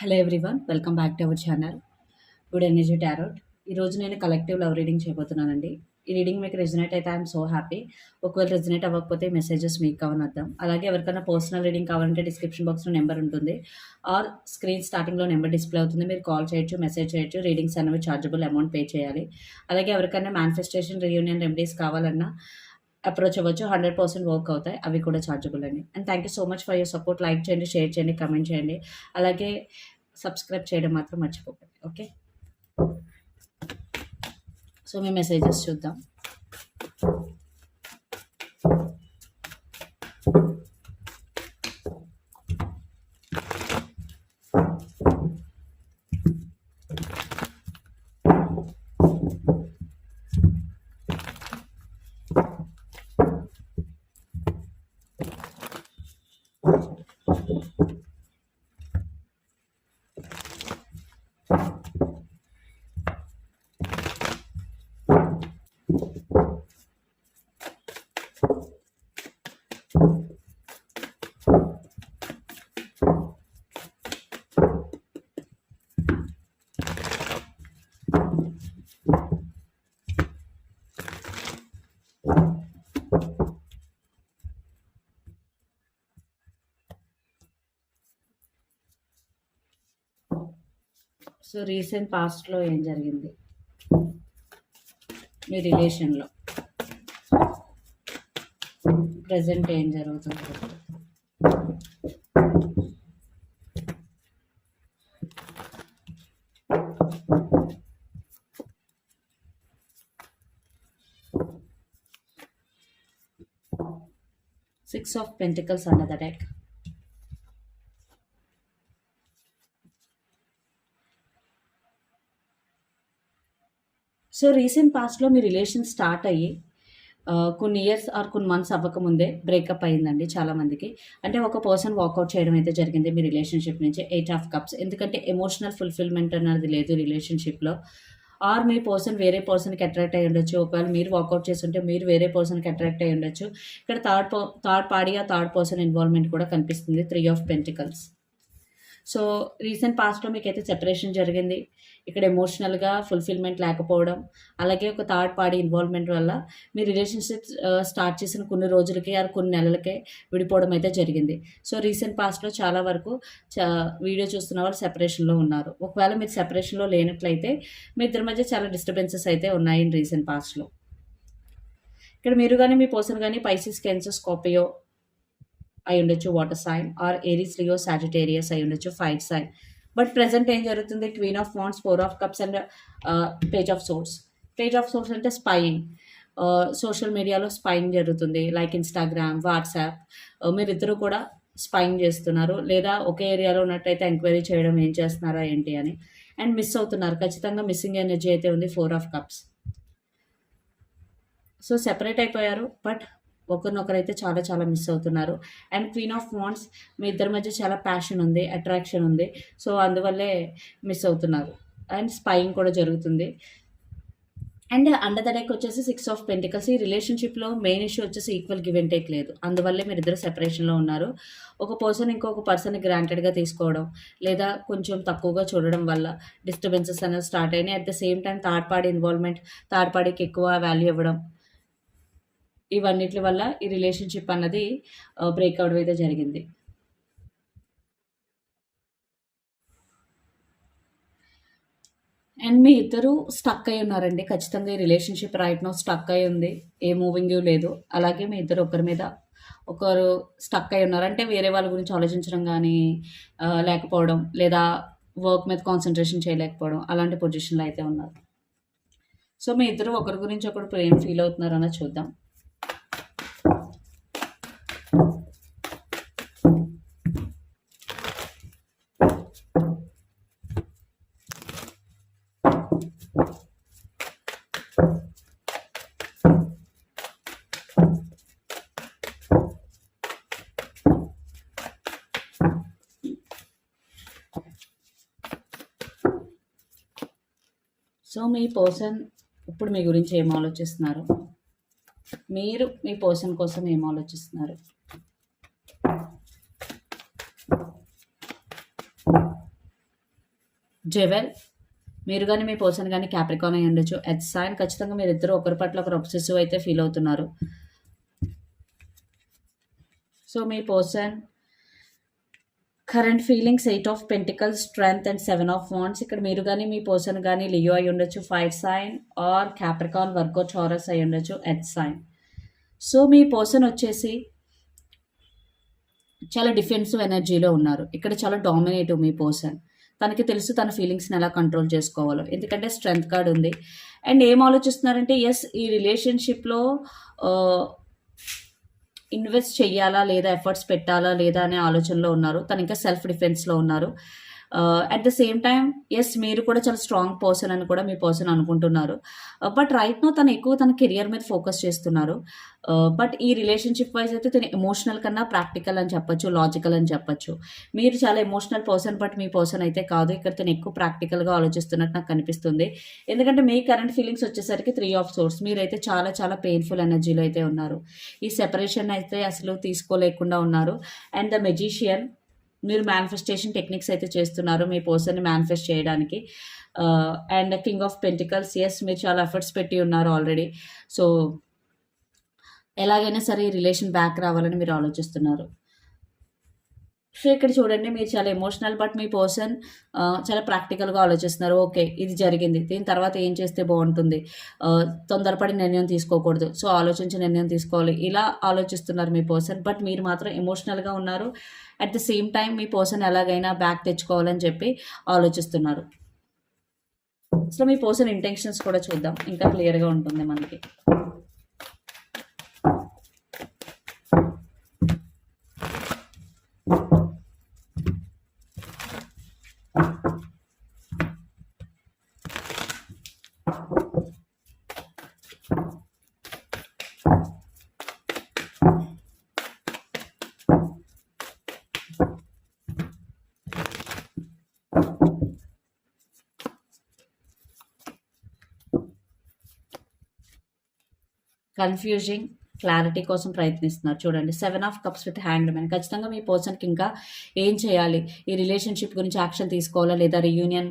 Hello everyone welcome back to our channel good energy tarot ఈరోజు నేను collective love reading చేయబోతున్నానండి. ఈ reading మీకు resonate అయితే ఐఎమ్ సో హ్యాపీ ఒకవేళ రెజినేట్ అవ్వకపోతే మెసేజెస్ మీకు కావాలని అర్థం అలాగే ఎవరికైనా పర్సనల్ రీడింగ్ కావాలంటే డిస్క్రిప్షన్ బాక్స్లో నెంబర్ ఉంటుంది. ఆర్ స్క్రీన్ స్టార్టింగ్లో నెంబర్ డిస్ప్లే అవుతుంది. మీరు కాల్ చేయొచ్చు మెసేజ్ చేయొచ్చు. రీడింగ్స్ అనేవి చార్జబుల్ అమౌంట్ పే చేయాలి. అలాగే ఎవరికైనా మేనిఫెస్టేషన్ రీయూనియన్ రెమెడీస్ కావాలన్నా అప్రోచ్ అవ్వచ్చు హండ్రెడ్ పర్సెంట్ వర్క్ అవుతాయి అవి కూడా ఛార్జబుల్ అండి. And thank you so much for your support like చేయండి షేర్ చేయండి కమెంట్ చేయండి. అలాగే సబ్స్క్రైబ్ చేయడం మాత్రం మర్చిపోకండి ఓకే? సో మీ మెసేజెస్ చూద్దాం. Gracias. సో రీసెంట్ పాస్ట్లో ఏం జరిగింది? మీ రిలేషన్లో. ప్రజెంట్ ఏం జరుగుతుంది? Six of pentacles under the so recent పాస్ట్లో మీ రిలేషన్ స్టార్ట్ అయ్యి కొన్ని ఇయర్స్ ఆర్ కొన్ని మంత్స్ అవ్వకముందే బ్రేకప్ అయిందండి చాలామందికి. అంటే ఒక పర్సన్ వాకౌట్ చేయడం అయితే జరిగింది మీ రిలేషన్షిప్ నుంచి ఎయిట్ ఆఫ్ కప్స్ ఎందుకంటే ఎమోషనల్ ఫుల్ఫిల్మెంట్ అన్నది లేదు రిలేషన్షిప్లో ఆర్ మీ పర్సన్ వేరే పర్సన్కి అట్రాక్ట్ అయ్యి ఉండొచ్చు. ఒకవేళ మీరు వాకౌట్ చేస్తుంటే మీరు వేరే పర్సన్కి అట్రాక్ట్ అయ్యి ఉండొచ్చు. ఇక్కడ థర్డ్ థర్డ్ పార్టీ ఆ థర్డ్ పర్సన్ ఇన్వాల్వ్మెంట్ కూడా కనిపిస్తుంది. Three of pentacles so recent పాస్ట్లో మీకు అయితే సెపరేషన్ జరిగింది. ఇక్కడ ఎమోషనల్గా ఫుల్ఫిల్మెంట్ లేకపోవడం అలాగే ఒక థర్డ్ పార్టీ ఇన్వాల్వ్మెంట్ వల్ల మీ రిలేషన్షిప్ స్టార్ట్ చేసిన కొన్ని రోజులకి ఆర్ కొన్ని నెలలకే విడిపోవడం అయితే జరిగింది. సో రీసెంట్ పాస్ట్లో చాలా వరకు చా వీడియో చూస్తున్న వాళ్ళు సెపరేషన్లో ఉన్నారు. ఒకవేళ మీరు సెపరేషన్లో లేనట్లయితే మీ ఇద్దరి మధ్య చాలా డిస్టర్బెన్సెస్ అయితే ఉన్నాయి ఇన్ రీసెంట్ పాస్ట్లో ఇక్కడ మీరు కానీ మీ పర్సన్ కానీ పైసిస్ కెన్సర్ స్కోపియో అయి ఉండొచ్చు water sign or Aries Leo Sagittarius అయి ఉండొచ్చు ఫైర్ సైన్ బట్ ప్రజెంట్ ఏం జరుగుతుంది? Queen of wands four of cups and page of swords. Page of swords అంటే స్పైయింగ్. సోషల్ మీడియాలో స్పైయింగ్ జరుగుతుంది. లైక్ ఇన్స్టాగ్రామ్ వాట్సాప్ మీరిద్దరూ కూడా స్పైయింగ్ చేస్తున్నారు. లేదా ఒకే ఏరియాలో ఉన్నట్టయితే ఎంక్వైరీ చేయడం ఏం చేస్తున్నారా ఏంటి అని. అండ్ మిస్ అవుతున్నారు. ఖచ్చితంగా మిస్సింగ్ ఎనర్జీ అయితే ఉంది four of cups. So separate అయిపోయారు. బట్ ఒకరినొకరైతే చాలా చాలా మిస్ అవుతున్నారు. అండ్ క్వీన్ ఆఫ్ వాన్స్ మీ ఇద్దరి మధ్య చాలా ప్యాషన్ ఉంది అట్రాక్షన్ ఉంది. సో అందువల్లే మిస్ అవుతున్నారు. అండ్ స్పైయింగ్ కూడా జరుగుతుంది. అండ్ అండర్ ద డెక్ వచ్చేసి సిక్స్ ఆఫ్ పెంటికల్స్ ఈ రిలేషన్షిప్లో మెయిన్ ఇష్యూ వచ్చేసి ఈక్వల్ గివ్ అండ్ టేక్ లేదు. అందువల్లే మీరు ఇద్దరు సెపరేషన్లో ఉన్నారు. ఒక పర్సన్ ఇంకొక పర్సన్ గ్రాంటెడ్గా తీసుకోవడం లేదా కొంచెం తక్కువగా చూడడం వల్ల డిస్టర్బెన్సెస్ అనేవి స్టార్ట్ అయినాయి. At the same time third party involvement third పార్టీకి ఎక్కువ వాల్యూ ఇవ్వడం ఇవన్నిటి వల్ల ఈ రిలేషన్షిప్ అన్నది బ్రేక్ అవడం అయితే జరిగింది. అండ్ మీ ఇద్దరు స్టక్ అయి ఉన్నారండి. ఖచ్చితంగా ఈ రిలేషన్షిప్ రైట్ నో స్టక్ అయి ఉంది. ఏ మూవింగ్ లేదు. అలాగే మీ ఇద్దరు ఒకరి మీద ఒకరు స్టక్ అయి ఉన్నారు. అంటే వేరే వాళ్ళ గురించి ఆలోచించడం కానీ లేకపోవడం లేదా వర్క్ మీద కాన్సన్ట్రేషన్ చేయలేకపోవడం అలాంటి పొజిషన్లో అయితే ఉన్నారు. సో మీ ఇద్దరు ఒకరి గురించి ఒకరు ఏం ఫీల్ అవుతున్నారు చూద్దాం. సో మీ పర్సన్ ఇప్పుడు మీ గురించి ఏం ఆలోచిస్తున్నారు? మీరు మీ పర్సన్ కోసం ఏం ఆలోచిస్తున్నారు? జెవెల్ మీరు కానీ మీ పర్సన్ కానీ క్యాప్రికాన్ అయి ఉండొచ్చు. ఎట్ సైన్ ఖచ్చితంగా మీరు ఇద్దరు ఒకరి పట్ల ఒకరు అబ్సెసివ్ అయితే ఫీల్ అవుతున్నారు. So me person current feelings eight of pentacle strength and seven of wands ఇక్కడ మీరు కానీ మీ పర్సన్ కానీ లియో అయి ఉండొచ్చు fire sign or Capricorn Virgo Taurus అయి ఉండొచ్చు ఎత్ సైన్. సో మీ పర్సన్ వచ్చేసి చాలా డిఫెన్సివ్ ఎనర్జీలో ఉన్నారు. ఇక్కడ చాలా డామినేటివ్ మీ పర్సన్. తనకి తెలుసు తన ఫీలింగ్స్ని ఎలా కంట్రోల్ చేసుకోవాలో. ఎందుకంటే స్ట్రెంగ్త్ కార్డ్ ఉంది. అండ్ ఏం ఆలోచిస్తున్నారంటే ఎస్ ఈ రిలేషన్షిప్లో ఇన్వెస్ట్ చేయాలా లేదా ఎఫర్ట్స్ పెట్టాలా లేదా అనే ఆలోచనలో ఉన్నారు. తను ఇంకా సెల్ఫ్ డిఫెన్స్లో ఉన్నారు. At the same time yes మీరు కూడా చాలా స్ట్రాంగ్ పర్సన్ అని కూడా మీ పర్సన్ అనుకుంటున్నారు. బట్ రైట్ నో తను ఎక్కువ తన కెరియర్ మీద ఫోకస్ చేస్తున్నారు. Uh, బట్ ఈ రిలేషన్షిప్ వైజ్ అయితే తను ఎమోషనల్ కన్నా ప్రాక్టికల్ అని చెప్పొచ్చు లాజికల్ అని చెప్పొచ్చు. మీరు చాలా ఎమోషనల్ పర్సన్ బట్ మీ పర్సన్ అయితే కాదు. ఇక్కడ తను ఎక్కువ ప్రాక్టికల్గా ఆలోచిస్తున్నట్టు నాకు కనిపిస్తుంది ఎందుకంటే మీ కరెంట్ ఫీలింగ్స్ వచ్చేసరికి త్రీ ఆఫ్ సోర్స్ మీరైతే చాలా చాలా పెయిన్ఫుల్ ఎనర్జీలో అయితే ఉన్నారు. ఈ సెపరేషన్ అయితే అసలు తీసుకోలేకుండా ఉన్నారు. అండ్ ద మెజిషియన్ మీరు మేనిఫెస్టేషన్ టెక్నిక్స్ అయితే చేస్తున్నారు మీ పర్సన్ని మేనిఫెస్ట్ చేయడానికి. And king of pentacles yes మీరు చాలా ఎఫర్ట్స్ పెట్టి ఉన్నారు ఆల్రెడీ సో ఎలాగైనా సరే ఈ రిలేషన్ బ్యాక్ రావాలని మీరు ఆలోచిస్తున్నారు. సో ఇక్కడ చూడండి మీరు చాలా ఎమోషనల్ బట్ మీ పర్సన్ చాలా ప్రాక్టికల్గా ఆలోచిస్తున్నారు. ఓకే ఇది జరిగింది. దీని తర్వాత ఏం చేస్తే బాగుంటుంది? తొందరపడి నిర్ణయం తీసుకోకూడదు. సో ఆలోచించి నిర్ణయం తీసుకోవాలి. ఇలా ఆలోచిస్తున్నారు మీ పర్సన్ బట్ మీరు మాత్రం ఎమోషనల్గా ఉన్నారు. అట్ ద సేమ్ టైం మీ పర్సన్ ఎలాగైనా బ్యాక్ తెచ్చుకోవాలని చెప్పి ఆలోచిస్తున్నారు. సో మీ పర్సన్ ఇంటెన్షన్స్ కూడా చూద్దాం. ఇంకా క్లియర్గా ఉంటుంది మనకి. కన్ఫ్యూజింగ్ క్లారిటీ కోసం ప్రయత్నిస్తున్నారు. చూడండి seven of cups with hanged man ఖచ్చితంగా మీ పర్సన్కి ఇంకా ఏం చేయాలి? ఈ రిలేషన్షిప్ గురించి యాక్షన్ తీసుకోవాలా లేదా రియూనియన్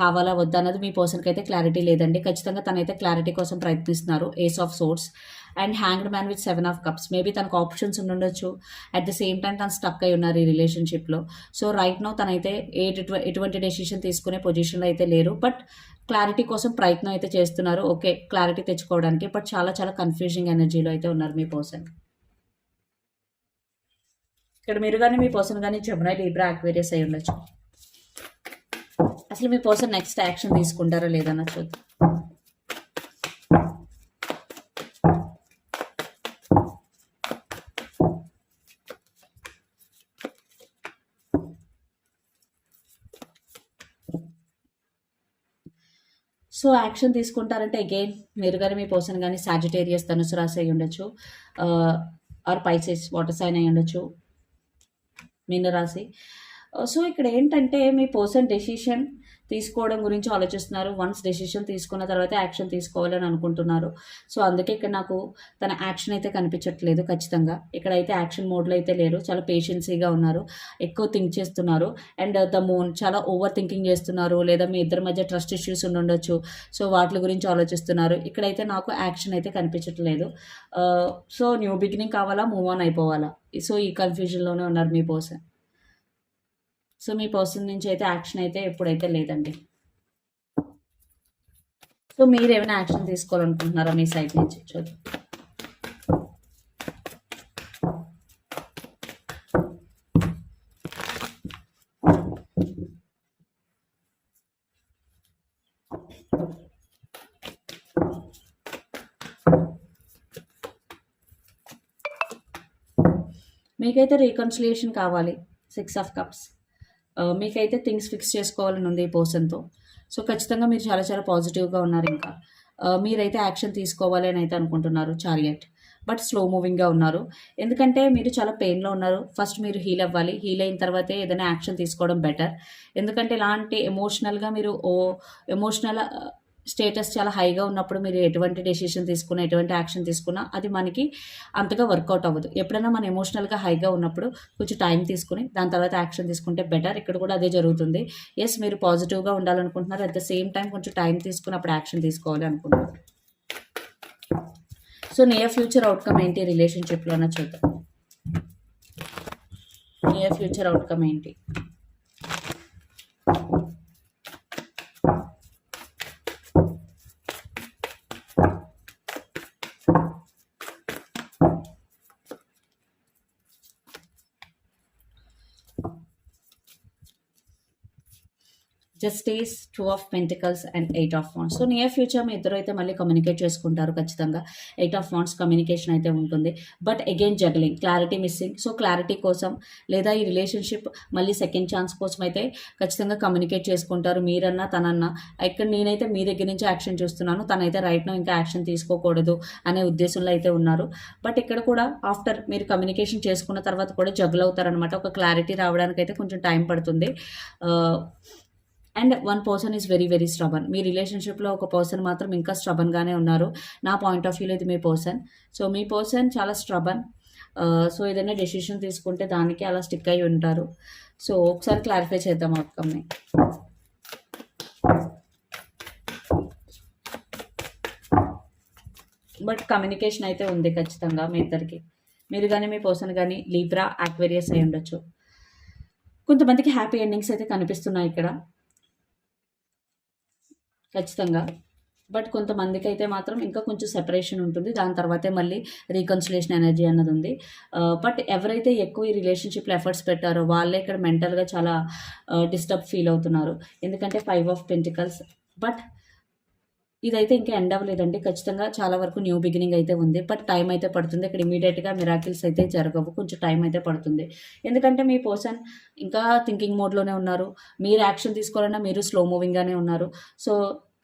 కావాలా వద్దా అన్నది మీ పర్సన్కి అయితే క్లారిటీ లేదండి. ఖచ్చితంగా తనైతే క్లారిటీ కోసం ప్రయత్నిస్తున్నారు ace of swords. And hanged man with seven of cups. Maybe తనకు ఆప్షన్స్ ఉండొచ్చు అట్ ద సేమ్ టైం తను స్టక్ అయి ఉన్నారు ఈ రిలేషన్షిప్లో. సో రైట్ నో తనైతే ఏ ఎటువంటి డెసిషన్ తీసుకునే పొజిషన్లో అయితే లేరు. బట్ క్లారిటీ కోసం ప్రయత్నం అయితే చేస్తున్నారు. ఓకే క్లారిటీ తెచ్చుకోవడానికి. బట్ చాలా చాలా కన్ఫ్యూజింగ్ ఎనర్జీలో అయితే ఉన్నారు మీ పర్సన్ ఇక్కడ మీరు కానీ మీ పర్సన్ కానీ జమునా లీబ్రా అక్వేరియస్ అయి ఉండొచ్చు. అసలు మీ పర్సన్ నెక్స్ట్ యాక్షన్ తీసుకుంటారా లేదన్న చూద్దాం. సో యాక్షన్ తీసుకుంటారంటే అగైన్ మీరు కానీ మీ పర్సన్ కానీ సాజిటేరియస్ ధనుసు రాసి అయి ఉండొచ్చు. ఆర్ పైసెస్ వాటర్ సైన్ అయి ఉండొచ్చు. మీనరాశి. సో ఇక్కడ ఏంటంటే మీ పర్సన్ డెసిషన్ తీసుకోవడం గురించి ఆలోచిస్తున్నారు. వన్స్ డెసిషన్ తీసుకున్న తర్వాత యాక్షన్ తీసుకోవాలని అనుకుంటున్నారు. సో అందుకే ఇక్కడ నాకు తన యాక్షన్ అయితే కనిపించట్లేదు ఖచ్చితంగా. ఇక్కడైతే యాక్షన్ మోడ్లో అయితే లేరు. చాలా పేషెన్సీగా ఉన్నారు. ఎక్కువ థింక్ చేస్తున్నారు. అండ్ ద మూన్ చాలా ఓవర్ థింకింగ్ చేస్తున్నారు. లేదా మీ ఇద్దరి మధ్య ట్రస్ట్ ఇష్యూస్ ఉండొచ్చు. సో వాటి గురించి ఆలోచిస్తున్నారు. ఇక్కడైతే నాకు యాక్షన్ అయితే కనిపించట్లేదు. సో న్యూ బిగినింగ్ కావాలా? మూవ్ ఆన్ అయిపోవాలా? సో ఈ కన్ఫ్యూజన్లోనే ఉన్నారు మీ పర్సన్ సో మీ పర్సన్ నుంచి అయితే యాక్షన్ అయితే ఎప్పుడైతే లేదండి. సో మీరు ఏమైనా యాక్షన్ తీసుకోవాలనుకుంటున్నారా మీ సైడ్ నుంచి? చూద్దాం. మీకైతే రీకన్సిలియేషన్ కావాలి సిక్స్ ఆఫ్ కప్స్. మీకైతే థింగ్స్ ఫిక్స్ చేసుకోవాలని ఉంది ఈ పర్సన్తో సో ఖచ్చితంగా మీరు చాలా చాలా పాజిటివ్గా ఉన్నారు ఇంకా. మీరైతే యాక్షన్ తీసుకోవాలి అని అయితే అనుకుంటున్నారు చారియట్ బట్ స్లో మూవింగ్గా ఉన్నారు. ఎందుకంటే మీరు చాలా పెయిన్లో ఉన్నారు. ఫస్ట్ మీరు హీల్ అవ్వాలి. హీల్ అయిన తర్వాతే ఏదైనా యాక్షన్ తీసుకోవడం బెటర్ ఎందుకంటే ఇలాంటి ఎమోషనల్గా మీరు ఓ ఎమోషనల్ స్టేటస్ చాలా హైగా ఉన్నప్పుడు మీరు ఎటువంటి డెసిషన్ తీసుకున్నా ఎటువంటి యాక్షన్ తీసుకున్నా అది మనకి అంతగా వర్కౌట్ అవ్వదు. ఎప్పుడైనా మనం ఎమోషనల్గా హైగా ఉన్నప్పుడు కొంచెం టైం తీసుకుని దాని తర్వాత యాక్షన్ తీసుకుంటే బెటర్. ఇక్కడ కూడా అదే జరుగుతుంది. ఎస్ మీరు పాజిటివ్గా ఉండాలనుకుంటున్నారు. అట్ ద సేమ్ టైం కొంచెం టైం తీసుకుని అప్పుడు యాక్షన్ తీసుకోవాలి అనుకుంటున్నారు. సో నియర్ ఫ్యూచర్ అవుట్కమ్ ఏంటి? రిలేషన్షిప్లో అన్న చూద్దాం. నియర్ ఫ్యూచర్ అవుట్కమ్ ఏంటి? Justice two of pentacles and eight of wands so near future మీ ఇద్దరు అయితే మళ్ళీ కమ్యూనికేట్ చేసుకుంటారు ఖచ్చితంగా. ఎయిట్ ఆఫ్ వాన్స్ కమ్యూనికేషన్ అయితే ఉంటుంది. But again juggling clarity missing so clarity కోసం లేదా ఈ రిలేషన్షిప్ మళ్ళీ సెకండ్ ఛాన్స్ కోసం అయితే ఖచ్చితంగా కమ్యూనికేట్ చేసుకుంటారు. మీరన్నా తనన్నా. ఇక్కడ నేనైతే మీ దగ్గర నుంచి యాక్షన్ చూస్తున్నాను. తనైతే రైట్నో ఇంకా యాక్షన్ తీసుకోకూడదు అనే ఉద్దేశంలో అయితే ఉన్నారు. బట్ ఇక్కడ కూడా ఆఫ్టర్ మీరు కమ్యూనికేషన్ చేసుకున్న తర్వాత కూడా జగ్ల్ అవుతారనమాట ఒక క్లారిటీ రావడానికి అయితే కొంచెం టైం పడుతుంది. Uh, and one person is very very stubborn. మీ రిలేషన్షిప్లో ఒక పర్సన్ మాత్రం ఇంకా స్ట్రబన్గానే ఉన్నారు. నా పాయింట్ ఆఫ్ వ్యూలో ఇది మీ పర్సన్. సో మీ పర్సన్ చాలా స్ట్రబన్. సో ఏదైనా డెసిషన్ తీసుకుంటే దానికి అలా స్టిక్ అయి ఉంటారు. సో ఒకసారి క్లారిఫై చేద్దాం అవుట్కమ్ని బట్ కమ్యూనికేషన్ అయితే ఉంది ఖచ్చితంగా మీ ఇద్దరికి. మీరు కానీ మీ పర్సన్ కానీ లీబ్రా యాక్వేరియస్ అయి ఉండొచ్చు. కొంతమందికి హ్యాపీ ఎండింగ్స్ అయితే కనిపిస్తున్నాయి ఇక్కడ. ఖచ్చితంగా. బట్ కొంతమందికి అయితే మాత్రం ఇంకా కొంచెం సెపరేషన్ ఉంటుంది. దాని తర్వాతే మళ్ళీ రీకన్సిలేషన్ ఎనర్జీ అన్నది ఉంది. బట్ ఎవరైతే ఎక్కువ ఈ రిలేషన్షిప్లో ఎఫర్ట్స్ పెట్టారో వాళ్ళే ఇక్కడ మెంటల్గా చాలా డిస్టర్బ్ ఫీల్ అవుతున్నారు. ఎందుకంటే ఫైవ్ ఆఫ్ పెంటికల్స్ బట్ ఇదైతే ఇంకా ఎండ్ అవ్వలేదండి. ఖచ్చితంగా చాలా వరకు న్యూ బిగినింగ్ అయితే ఉంది. బట్ టైం అయితే పడుతుంది. ఇక్కడ ఇమీడియట్గా మిరాకిల్స్ అయితే జరగవు. కొంచెం టైం అయితే పడుతుంది. ఎందుకంటే మీ పర్సన్ ఇంకా థింకింగ్ మోడ్లోనే ఉన్నారు. మీరు యాక్షన్ తీసుకోవాలన్నా మీరు స్లో మూవింగ్గానే ఉన్నారు. సో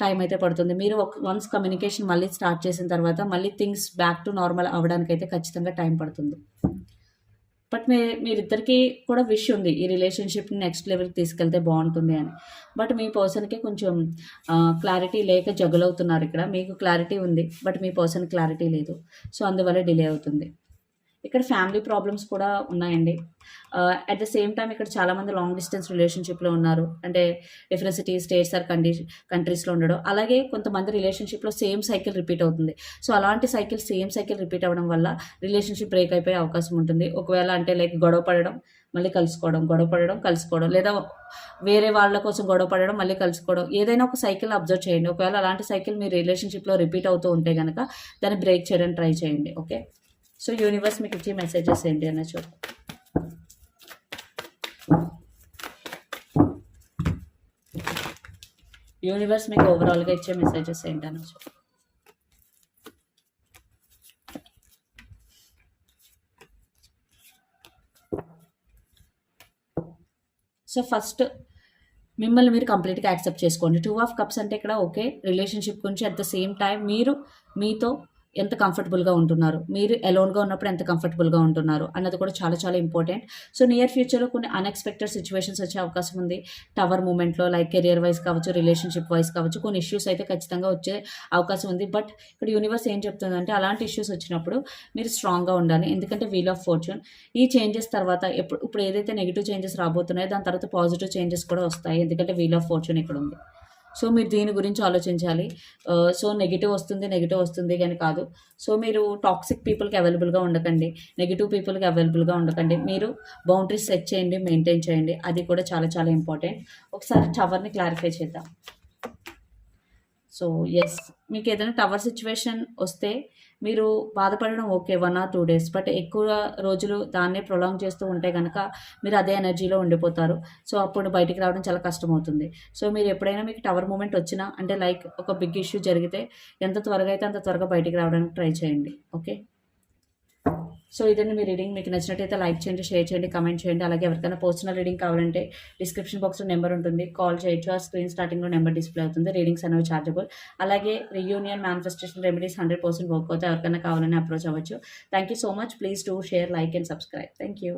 టైం అయితే పడుతుంది. మీరు ఒక వన్స్ కమ్యూనికేషన్ మళ్ళీ స్టార్ట్ చేసిన తర్వాత మళ్ళీ థింగ్స్ బ్యాక్ టు నార్మల్ అవ్వడానికి అయితే ఖచ్చితంగా టైం పడుతుంది. బట్ మీ మీరిద్దరికీ కూడా విష్ ఉంది ఈ రిలేషన్షిప్ని నెక్స్ట్ లెవెల్కి తీసుకెళ్తే బాగుంటుంది అని. బట్ మీ పర్సన్కి కొంచెం క్లారిటీ లేక జగలవుతున్నారు ఇక్కడ. మీకు క్లారిటీ ఉంది బట్ మీ పర్సన్ క్లారిటీ లేదు. సో అందువల్ల డిలే అవుతుంది. ఇక్కడ ఫ్యామిలీ ప్రాబ్లమ్స్ కూడా ఉన్నాయండి. అట్ ద సేమ్ టైం ఇక్కడ చాలామంది లాంగ్ డిస్టెన్స్ రిలేషన్షిప్లో ఉన్నారు. అంటే డిఫరెంట్ సిటీస్ స్టేట్స్ ఆర్ కండి కంట్రీస్లో ఉండడం. అలాగే కొంతమంది రిలేషన్షిప్లో సేమ్ సైకిల్ రిపీట్ అవుతుంది. సో అలాంటి సైకిల్ సేమ్ సైకిల్ రిపీట్ అవ్వడం వల్ల రిలేషన్షిప్ బ్రేక్ అయిపోయే అవకాశం ఉంటుంది. ఒకవేళ అంటే లైక్ గొడవ పడడం మళ్ళీ కలుసుకోవడం గొడవ పడడం కలుసుకోవడం. లేదా వేరే వాళ్ళ కోసం గొడవ పడడం మళ్ళీ కలుసుకోవడం. ఏదైనా ఒక సైకిల్ అబ్జర్వ్ చేయండి. ఒకవేళ అలాంటి సైకిల్ మీ రిలేషన్షిప్లో రిపీట్ అవుతూ ఉంటే కనుక దాన్ని బ్రేక్ చేయడానికి ట్రై చేయండి. ఓకే సో యూనివర్స్ మీకు ఇచ్చే మెసేజెస్ ఏంటి అన్న చూద్దాం యూనివర్స్ మీకు ఓవరాల్గా ఇచ్చే మెసేజెస్ ఏంటన్న చూద్దాం సో ఫస్ట్ మిమ్మల్ని మీరు కంప్లీట్గా యాక్సెప్ట్ చేసుకోండి. టూ ఆఫ్ కప్స్ అంటే ఇక్కడ ఓకే రిలేషన్షిప్ గురించి అట్ ద సేమ్ టైం మీరు మీతో ఎంత కంఫర్టబుల్గా ఉంటున్నారు? మీరు ఎలోన్గా ఉన్నప్పుడు ఎంత కంఫర్టబుల్గా ఉంటున్నారు? అన్నది కూడా చాలా చాలా ఇంపార్టెంట్ సో నియర్ ఫ్యూచర్లో కొన్ని అన్ఎక్స్పెక్టెడ్ సిచ్యువేషన్స్ వచ్చే అవకాశం ఉంది. టవర్ మూమెంట్లో లైక్ కెరియర్ వైజ్ కావచ్చు రిలేషన్షిప్ వైజ్ కావచ్చు కొన్ని ఇష్యూస్ అయితే ఖచ్చితంగా వచ్చే అవకాశం ఉంది. బట్ ఇక్కడ యూనివర్స్ ఏం చెప్తుందంటే అలాంటి ఇష్యూస్ వచ్చినప్పుడు మీరు స్ట్రాంగ్గా ఉండాలి. ఎందుకంటే వీల్ ఆఫ్ ఫార్చ్యూన్ ఈ చేంజెస్ తర్వాత ఎప్పుడు ఇప్పుడు ఏదైతే నెగిటివ్ చేంజెస్ రాబోతున్నాయో దాని తర్వాత పాజిటివ్ చేంజెస్ కూడా వస్తాయి. ఎందుకంటే వీల్ ఆఫ్ ఫార్చ్యూన్ ఇక్కడ ఉంది. సో మీరు దీని గురించి ఆలోచించాలి. సో నెగిటివ్ వస్తుంది నెగిటివ్ వస్తుంది కానీ కాదు. సో మీరు టాక్సిక్ పీపుల్కి అవైలబుల్గా ఉండకండి. నెగిటివ్ పీపుల్కి అవైలబుల్గా ఉండకండి. మీరు బౌండరీస్ సెట్ చేయండి మెయింటైన్ చేయండి. అది కూడా చాలా చాలా ఇంపార్టెంట్. ఒకసారి టవర్ని క్లారిఫై చేద్దాం. సో ఎస్ మీకు ఏదైనా టవర్ సిచ్యువేషన్ వస్తే మీరు బాధపడడం okay one or two days but ఎక్కువ రోజులు దాన్నే ప్రొలాంగ్ చేస్తూ ఉంటే కనుక మీరు అదే ఎనర్జీలో ఉండిపోతారు. సో అప్పుడు బయటికి రావడం చాలా కష్టం అవుతుంది సో మీరు ఎప్పుడైనా మీకు టవర్ మూమెంట్ వచ్చినా అంటే లైక్ ఒక బిగ్ ఇష్యూ జరిగితే ఎంత త్వరగా అయితే అంత త్వరగా బయటికి రావడానికి ట్రై చేయండి. ఓకే సో ఇదండి మీ రీడింగ్. మీకు నచ్చినట్టయితే లైక్ చేయండి షేర్ చేయండి కమెంట్ చేయండి. అలాగే ఎవరికైనా పర్సనల్ రీడింగ్ కావాలంటే డిస్క్రిప్షన్ బాక్స్లో నెంబర్ ఉంటుంది. కాల్ చేయొచ్చు. ఆ స్క్రీన్ స్టార్టింగ్లో నెంబర్ డిస్ప్లే అవుతుంది. రీడింగ్స్ అనేవి ఛార్జబుల్ అలాగే reunion manifestation remedies hundred percent work అవుతాయి. ఎవరికైనా కావాలని అప్రోచ్ అవ్వచ్చు. Thank you so much please do share like and subscribe thank you